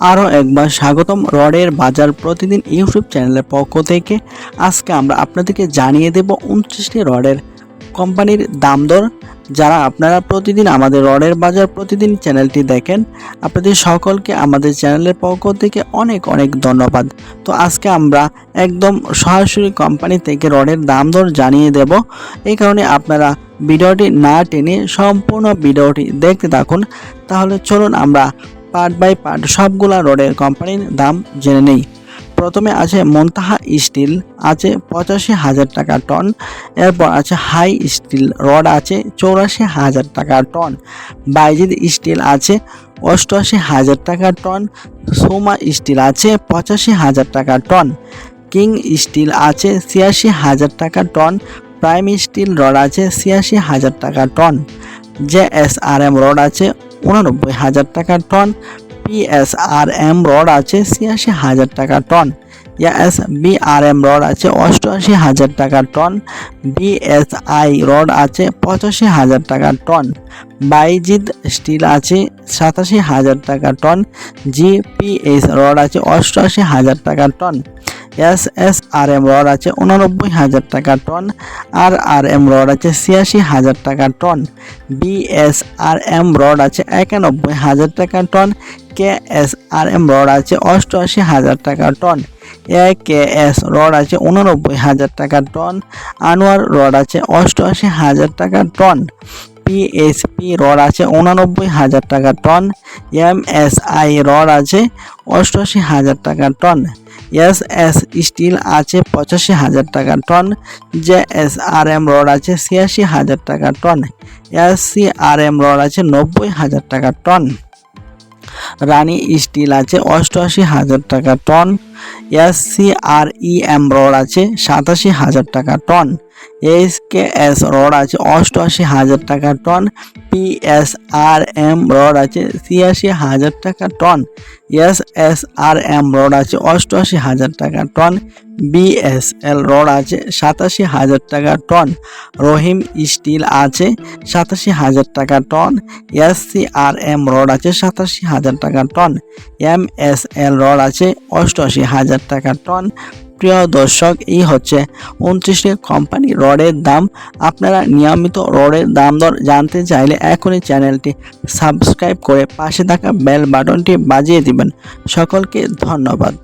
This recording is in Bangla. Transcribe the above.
আরও একবার স্বাগতম রডের বাজার প্রতিদিন ইউটিউব চ্যানেলের পক্ষ থেকে। আজকে আমরা আপনাদেরকে জানিয়ে দেব উনত্রিশটি রডের কোম্পানির দাম দর। যারা আপনারা প্রতিদিন আমাদের রডের বাজার প্রতিদিন চ্যানেলটি দেখেন, আপনাদের সকলকে আমাদের চ্যানেলের পক্ষ থেকে অনেক অনেক ধন্যবাদ। তো আজকে আমরা একদম সরাসরি কোম্পানি থেকে রডের দাম দর জানিয়ে দেব। এই কারণে আপনারা ভিডিওটি না টেনে সম্পূর্ণ ভিডিওটি দেখতে থাকুন। তাহলে চলুন আমরা পার্ট বাই পার্ট সবগুলা রডের কোম্পানির দাম জেনে নেই। প্রথমে আছে মন্তাহা স্টিল, আছে পঁচাশি হাজার টাকা টন, এরপর আছে হাই স্টিল রড আছে চৌরাশি হাজার টাকা টন, বাইজিদ স্টিল আছে অষ্টআশি হাজার টাকা টন, সোমা স্টিল আছে পঁচাশি হাজার টাকা টন, কিং স্টিল আছে ছিয়াশি হাজার টাকা টন, প্রাইম স্টিল রড আছে ছিয়াশি হাজার টাকা ton, J S R M rod আছে উনানব্বই হাজার টাকা টন পিএসআরএম রড আছে ছিয়াশি হাজার টাকা টন এস বিআরএম রড আছে অষ্টআশি হাজার টাকা টন বিএসআই রড আছে পঁচাশি হাজার টাকা টন বাইজিদ স্টিল আছে সাতাশি হাজার টাকা টন জিপিএস রড আছে অষ্টআশি হাজার টাকা ton. S S R M rod আছে উননব্বই হাজার টাকা ton R R M rod আছে ছিয়াশি হাজার টাকা ton BS R M rod আছে একানব্বই হাজার টাকা ton K S R M rod আছে অষ্টআশি হাজার টাকা ton A K S rod আছে উননব্বই হাজার টাকা টন, আনোয়ার রড আছে অষ্টআশি হাজার টাকা টন, পিএসপি রড আছে উনানব্বই হাজার টাকা ton M S I rod আছে অষ্টআশি হাজার টাকা টন। এস এস স্টিল আছে পঁচাশি হাজার টাকা ton, J S R M rod আছে ছিয়াশি হাজার টাকা ton, S C R M rod আছে নব্বই হাজার টাকা টন। রানী স্টিল আছে অষ্টআশি হাজার টাকা ton, S C R E M rod আছে সাতাশি হাজার টাকা ton. S K S rod আছে অষ্টআশি হাজার টাকা ton, P S R M rod আছে ছিয়াশি হাজার টাকা ton, S S R M rod আছে অষ্টআশি হাজার টাকা টন বিএসএল রড আছে সাতাশি হাজার টাকা টন, রহিম স্টিল আছে সাতাশি হাজার টাকা ton, S C R M rod আছে সাতাশি হাজার টাকা ton, M S L rod আছে অষ্টআশি হাজার টাকা টন প্রিয় দর্শক, এই হচ্ছে উনত্রিশটি কোম্পানি রডের দাম। আপনারা নিয়মিত রডের দাম দর জানতে চাইলে এখনই চ্যানেলটি সাবস্ক্রাইব করে পাশে থাকা বেল বাটনটি বাজিয়ে দিবেন। সকলকে ধন্যবাদ।